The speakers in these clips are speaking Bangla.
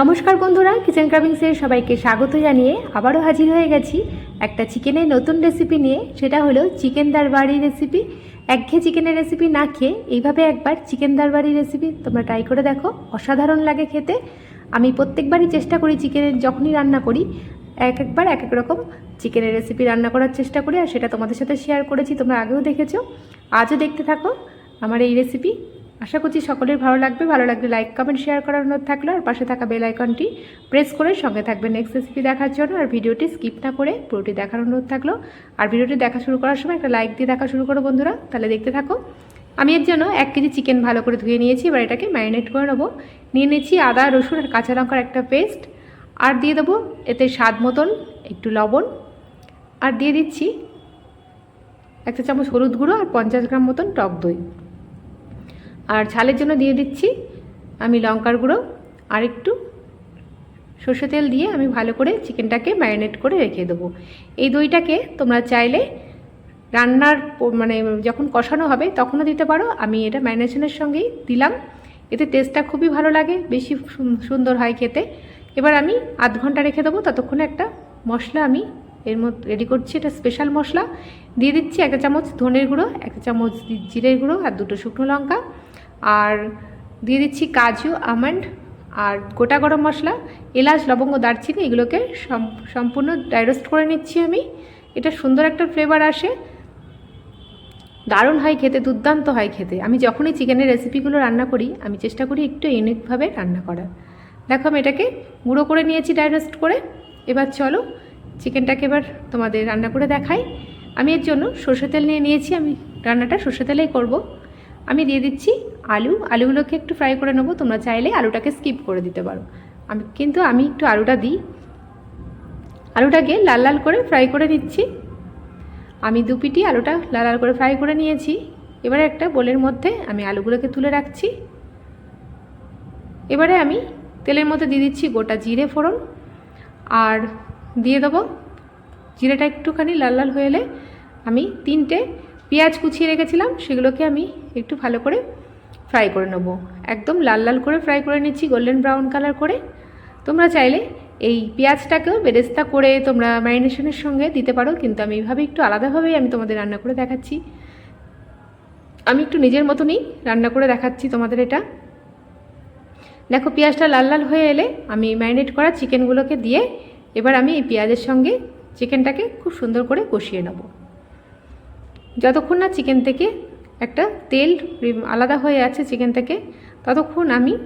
নমস্কার বন্ধুরা কিচেন ক্রাভিংসের সবাইকে স্বাগত জানিয়ে আবারও হাজির হয়ে গেছি একটা চিকেনের নতুন রেসিপি নিয়ে। সেটা হলো চিকেন দারবাড়ি রেসিপি একঘেয়ে চিকেনের রেসিপি না খেয়ে এইভাবে একবার চিকেন দারবাড়ি রেসিপি তোমরা ট্রাই করে দেখো। অসাধারণ লাগে খেতে। আমি প্রত্যেকবারই চেষ্টা করি চিকেনের যখনই রান্না করি, এক একবার এক এক রকম চিকেনের রেসিপি রান্না করার চেষ্টা করি। আর সেটা তোমাদের সাথে শেয়ার করেছি, তোমরা আগেও দেখেছ। আজও দেখতে থাকো আমার এই রেসিপি আশা করছি সকলের ভালো লাগবে। ভালো লাগলে লাইক কমেন্ট শেয়ার করার অনুরোধ থাকল। আর পাশে থাকা বেল আইকনটি প্রেস করে সঙ্গে থাকবে নেক্সট রেসিপি দেখার জন্য। আর ভিডিওটি স্কিপ না করে পুরোটি দেখার অনুরোধ থাকল। আর ভিডিওটি দেখা শুরু করার সময় একটা লাইক দিয়ে দেখা শুরু করো বন্ধুরা। তাহলে দেখতে থাকো। আমি এর জন্য এক কেজি চিকেন ভালো করে ধুয়ে নিয়েছি। এবার এটাকে ম্যারিনেট করে নেব। নিয়ে নিয়েছি আদা, রসুন আর কাঁচা লঙ্কার একটা পেস্ট আর দিয়ে দেবো এতে স্বাদ মতন একটু লবণ। আর দিয়ে দিচ্ছি একটা চামচ হলুদ গুঁড়ো আর পঞ্চাশ গ্রাম মতন টক দই। আর ঝালের জন্য দিয়ে দিচ্ছি আমি লঙ্কার গুঁড়ো আর একটু সর্ষে তেল দিয়ে আমি ভালো করে চিকেনটাকে ম্যারিনেট করে রেখে দেবো। এই দইটাকে তোমরা চাইলে রান্নার মানে যখন কষানো হবে তখনও দিতে পারো। আমি এটা ম্যারিনেশনের সঙ্গেই দিলাম। এতে টেস্টটা খুবই ভালো লাগে, বেশি সুন্দর হয় খেতে। এবার আমি আধ ঘণ্টা রেখে দেবো। ততক্ষণে একটা মশলা আমি এর মধ্যে রেডি করছি। এটা স্পেশাল মশলা। দিয়ে দিচ্ছি একটা চামচ ধনের গুঁড়ো একটা চামচ জিরের গুঁড়ো আর দুটো শুকনো লঙ্কা। আর দিয়ে দিচ্ছি কাজু, আমন্ড আর গোটা গরম মশলা, এলাচ, লবঙ্গ, দারচিনি, এগুলোকে সম্পূর্ণ ড্রাই রোস্ট করে নিচ্ছি আমি। এটা সুন্দর একটা ফ্লেভার আসে। দারুণ হয় খেতে, দুর্দান্ত হয় খেতে। আমি যখনই চিকেনের রেসিপিগুলো রান্না করি, আমি চেষ্টা করি একটু ইউনিকভাবে রান্না করার। দেখো আমি এটাকে গুঁড়ো করে নিয়েছি ড্রাই রোস্ট করে। এবার চলো চিকেনটাকে এবার তোমাদের রান্না করে দেখাই। আমি এর জন্য সর্ষে তেল নিয়ে নিয়েছি, আমি রান্নাটা সর্ষে তেলেই করব। আমি দিয়ে দিচ্ছি আলু, আলুগুলোকে একটু ফ্রাই করে নেব। তোমরা চাইলে আলুটাকে স্কিপ করে দিতে পারো। আমি কিন্তু আমি একটু আলুটা দিই। আলুটাকে লাল লাল করে ফ্রাই করে নিচ্ছি। আমি দু পিটি আলুটা লাল লাল করে ফ্রাই করে নিয়েছি। এবারে একটা বোলের মধ্যে আমি আলুগুলোকে তুলে রাখছি। এবারে আমি তেলের মধ্যে দিয়ে দিচ্ছি গোটা জিরে ফোড়ন। আর দিয়ে দেবো জিরেটা একটুখানি লাল লাল হয়ে এলে আমি তিনটে পেঁয়াজ কুচিয়ে রেখেছিলাম। সেগুলোকে আমি একটু ভালো করে ফ্রাই করে নেব। একদম লাল লাল করে ফ্রাই করে নিচ্ছি গোল্ডেন ব্রাউন কালার করে। তোমরা চাইলে এই পেঁয়াজটাকেও বেরেস্তা করে তোমরা ম্যারিনেশনের সঙ্গে দিতে পারো, কিন্তু আমি এইভাবে একটু আলাদাভাবেই আমি তোমাদের রান্না করে দেখাচ্ছি। আমি একটু নিজের মতনই রান্না করে দেখাচ্ছি তোমাদের এটা। দেখো, পেঁয়াজটা লাল লাল হয়ে এলে আমি ম্যারিনেট করা চিকেনগুলোকে দিয়ে এবার আমি এই পেঁয়াজের সঙ্গে চিকেনটাকে খুব সুন্দর করে কষিয়ে নেব। যতক্ষণ না চিকেন থেকে একটা তেল আলাদা হয়ে আছে চিকেন থেকে ততক্ষণ আমি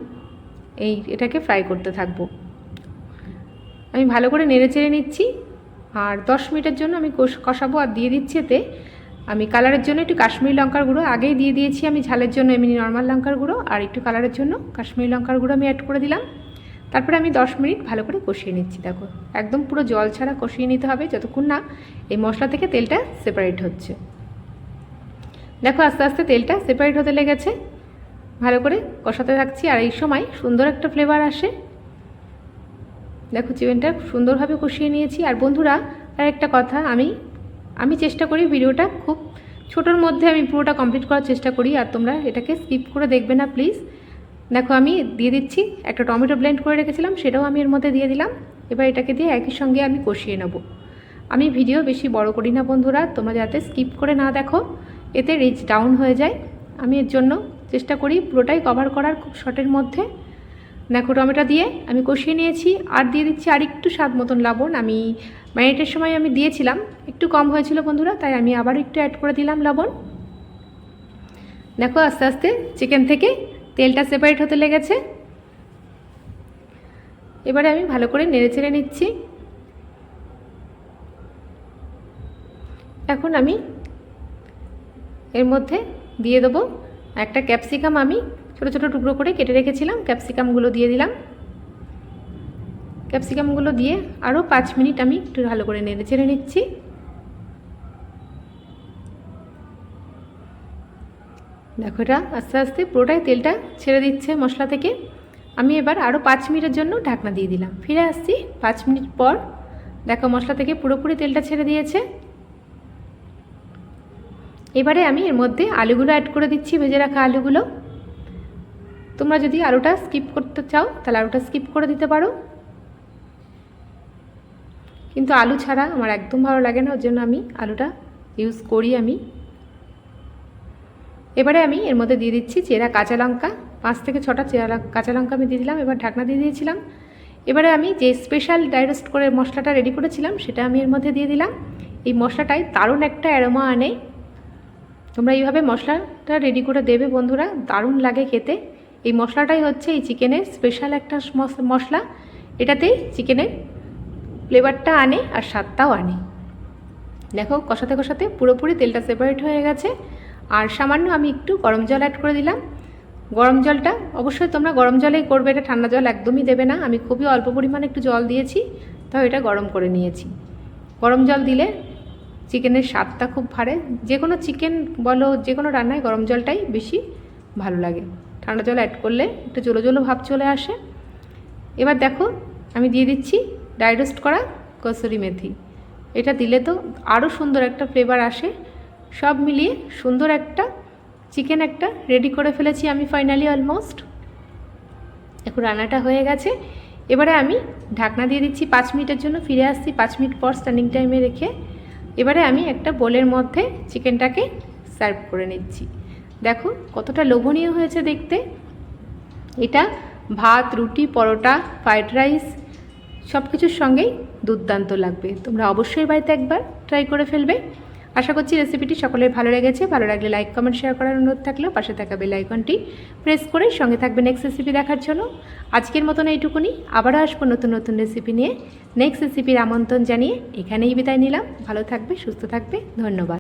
এই এটাকে ফ্রাই করতে থাকব। আমি ভালো করে নেড়ে চেড়ে নিচ্ছি, আর দশ মিনিটের জন্য আমি কষ- কষাবো আর দিয়ে দিচ্ছি এতে। আমি কালারের জন্য একটু কাশ্মীরি লঙ্কার গুঁড়ো, আগেই দিয়ে দিয়েছি আমি ঝালের জন্য, এমনি নর্মাল লঙ্কার গুঁড়ো, আর একটু কালারের জন্য কাশ্মীরি লঙ্কার গুঁড়ো আমি অ্যাড করে দিলাম। তারপরে আমি দশ মিনিট ভালো করে কষিয়ে নিচ্ছি, দেখো। একদম পুরো জল ছাড়া কষিয়ে নিতে হবে, যতক্ষণ না এই মশলা থেকে তেলটা সেপারেট হচ্ছে। দেখো, আস্তে আস্তে তেলটা সেপারেট হতে লেগেছে। ভালো করে কষাতে থাকছি, আর এই সময় সুন্দর একটা ফ্লেভার আসে। দেখো, চিকেনটা সুন্দরভাবে কষিয়ে নিয়েছি। আর বন্ধুরা, আর একটা কথা, আমি আমি চেষ্টা করি ভিডিওটা খুব ছোটোর মধ্যে আমি পুরোটা কমপ্লিট করার চেষ্টা করি, আর তোমরা এটাকে স্কিপ করে দেখবে না প্লিজ দেখো, আমি দিয়ে দিচ্ছি, একটা টমেটো ব্লেন্ড করে রেখেছিলাম, সেটাও আমি এর মধ্যে দিয়ে দিলাম। এবার এটাকে দিয়ে একই সঙ্গে আমি কষিয়ে নেব। আমি ভিডিও বেশি বড় করি না, বন্ধুরা। তোমরা যাতে স্কিপ করে না দেখো, এতে রিচ ডাউন হয়ে যায়। আমি এর জন্য চেষ্টা করি পুরোটাই কভার করার খুব শর্টের মধ্যে। দেখো, টমেটো দিয়ে আমি কষিয়ে নিয়েছি, আর দিয়ে দিচ্ছি আর একটু স্বাদ মতন লবণ। আমি ম্যারিনেটের সময় আমি দিয়েছিলাম, একটু কম হয়েছিল, বন্ধুরা, তাই আমি আবার একটু অ্যাড করে দিলাম লবণ। দেখো, আস্তে আস্তে চিকেন থেকে তেলটা সেপারেট হতে লেগেছে। এবারে আমি ভালো করে নেড়ে চেড়ে নিচ্ছি। এখন আমি এর মধ্যে দিয়ে দেবো একটা ক্যাপসিকাম আমি ছোটো ছোটো টুকরো করে কেটে রেখেছিলাম। ক্যাপসিকামগুলো দিয়ে দিলাম। ক্যাপসিকামগুলো দিয়ে আরও পাঁচ মিনিট আমি একটু ভালো করে নেড়ে চেড়ে নিচ্ছি। দেখো এটা আস্তে আস্তে পুরোটাই তেলটা ছেড়ে দিচ্ছে মশলা থেকে। আমি এবার আরও পাঁচ মিনিটের জন্য ঢাকনা দিয়ে দিলাম। ফিরে আসছি পাঁচ মিনিট পর। দেখো মশলা থেকে পুরোপুরি তেলটা ছেড়ে দিয়েছে। এবারে আমি এর মধ্যে আলুগুলো অ্যাড করে দিচ্ছি, ভেজে রাখা আলুগুলো। তোমরা যদি আলুটা স্কিপ করতে চাও, তাহলে আলুটা স্কিপ করে দিতে পারো। কিন্তু আলু ছাড়া আমার একদম ভালো লাগে না, ওর জন্য আমি আলুটা ইউজ করি আমি। এবারে আমি এর মধ্যে দিয়ে দিচ্ছি চেরা কাঁচা লঙ্কা। পাঁচ থেকে ছটা চেরা কাঁচা লঙ্কা আমি দিয়ে দিলাম, এবার ঢাকনা দিয়ে দিয়েছিলাম। এবারে আমি যে স্পেশাল ডাইরেস্ট করে মশলাটা রেডি করেছিলাম, সেটা আমি এর মধ্যে দিয়ে দিলাম। এই মশলাটাই দারুণ একটা অ্যারোমা আনে। তোমরা এইভাবে মশলাটা রেডি করে দেবে বন্ধুরা, দারুণ লাগে খেতে। এই মশলাটাই হচ্ছে এই চিকেনের স্পেশাল একটা মশ- মশলা। এটাতেই চিকেনের ফ্লেভারটা আনে আর স্বাদটাও আনে। দেখো, কষাতে কষাতে পুরোপুরি তেলটা সেপারেট হয়ে গেছে। আর সামান্য আমি একটু গরম জল অ্যাড করে দিলাম। গরম জলটা, অবশ্যই তোমরা গরম জলেই করবে, এটা ঠান্ডা জল একদমই দেবে না। আমি খুবই অল্প পরিমাণে একটু জল দিয়েছি, তাও এটা গরম করে নিয়েছি। গরম জল দিলে চিকেনের স্বাদটা খুব ভারে। যে কোনো চিকেন বলো যে কোনো রান্নায় গরম জলটাই বেশি ভালো লাগে। ঠান্ডা জল অ্যাড করলে একটু জলো জলো ভাব চলে আসে। এবার দেখো, আমি দিয়ে দিচ্ছি ডাইরোস্ট করা কসুরি মেথি। এটা দিলে তো আরও সুন্দর একটা ফ্লেভার আসে। সব মিলিয়ে সুন্দর একটা চিকেন একটা রেডি করে ফেলেছি আমি ফাইনালি অলমোস্ট এখন রান্নাটা হয়ে গেছে। এবারে আমি ঢাকনা দিয়ে দিচ্ছি পাঁচ মিনিটের জন্য। ফিরে আসছি পাঁচ মিনিট পর স্ট্যান্ডিং টাইমে রেখে। এবারে আমি একটা বোলের মধ্যে চিকেনটাকে সার্ভ করে নিচ্ছি। দেখো কতটা লোভনীয় হয়েছে দেখতে। এটা ভাত, রুটি, পরোটা ফ্রায়েড রাইস সব কিছুর সঙ্গেই দুর্দান্ত লাগবে। তোমরা অবশ্যই বাড়িতে একবার ট্রাই করে ফেলবে। আশা করছি রেসিপিটি সকলের ভালো লেগেছে। ভালো লাগলে লাইক কমেন্ট শেয়ার করার অনুরোধ থাকলেও পাশে থাকা বেল আইকনটি প্রেস করে সঙ্গে থাকবে নেক্সট রেসিপি দেখার জন্য। আজকের মতন এইটুকুনি। আবারও আসব নতুন নতুন রেসিপি নিয়ে। নেক্সট রেসিপির আমন্ত্রণ জানিয়ে এখানেই বিদায় নিলাম। ভালো থাকবে, সুস্থ থাকবে। ধন্যবাদ।